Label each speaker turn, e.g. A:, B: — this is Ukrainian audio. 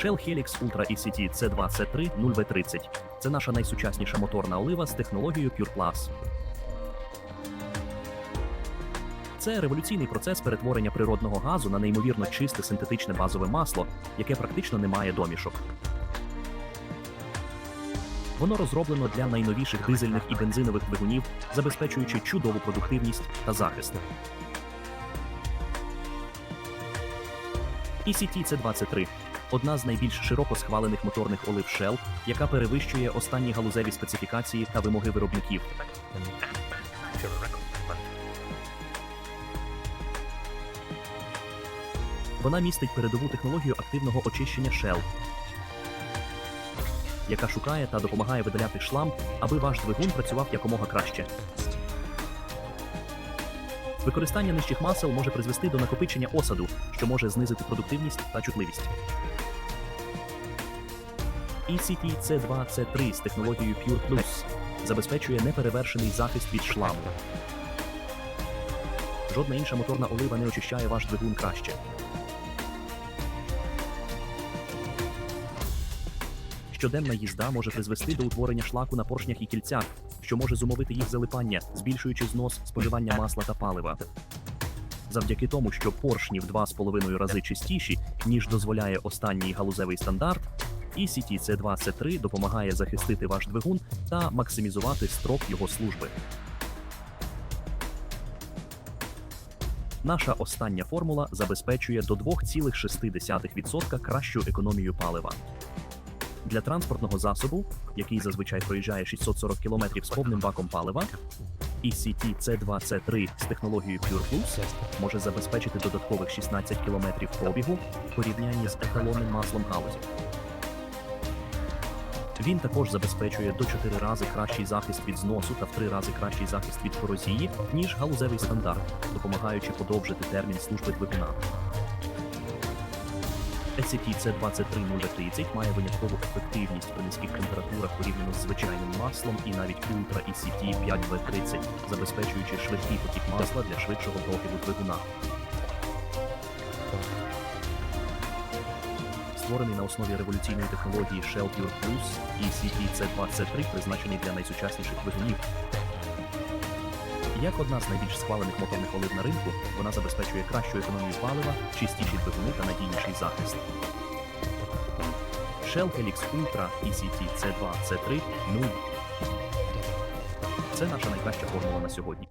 A: Shell Helix Ultra ECT C2 C3 0V30 це наша найсучасніша моторна олива з технологією Pure Plus. Це революційний процес перетворення природного газу на неймовірно чисте синтетичне базове масло, яке практично не має домішок. Воно розроблено для найновіших дизельних і бензинових двигунів, забезпечуючи чудову продуктивність та захист. ECT C23 – одна з найбільш широко схвалених моторних олив Shell, яка перевищує останні галузеві специфікації та вимоги виробників. Вона містить передову технологію активного очищення Shell, яка шукає та допомагає видаляти шлам, аби ваш двигун працював якомога краще. Використання нижчих масел може призвести до накопичення осаду, що може знизити продуктивність та чутливість. ECT C2 C3 з технологією Pure Plus забезпечує неперевершений захист від шламу. Жодна інша моторна олива не очищає ваш двигун краще. Щоденна їзда може призвести до утворення шлаку на поршнях і кільцях, що може зумовити їх залипання, збільшуючи знос споживання масла та палива. Завдяки тому, що поршні в 2,5 рази чистіші, ніж дозволяє останній галузевий стандарт, ECT C2 C3 допомагає захистити ваш двигун та максимізувати строк його служби. Наша остання формула забезпечує до 2,6% кращу економію палива. Для транспортного засобу, який зазвичай проїжджає 640 км з повним баком палива, ECT C2 C3 з технологією Pure Plus може забезпечити додаткових 16 км пробігу в порівнянні з еталонним маслом галузі. Він також забезпечує до 4 рази кращий захист від зносу та в 3 рази кращий захист від корозії, ніж галузевий стандарт, допомагаючи подовжити термін служби двигуна. SCT C23030 має виняткову ефективність при низьких температурах порівняно з звичайним маслом і навіть Ultra ECT 5V30, забезпечуючи швидкий потік масла для швидшого прогибу двигуна. Створений на основі революційної технології Shell Pure Plus, ECT C2C3 призначений для найсучасніших двигунів. Як одна з найбільш схвалених моторних олив на ринку, вона забезпечує кращу економію палива, чистіші двигуни та надійніший захист. Shell Helix Ultra ECT C2 C3 0. Це наша найкраща формула на сьогодні.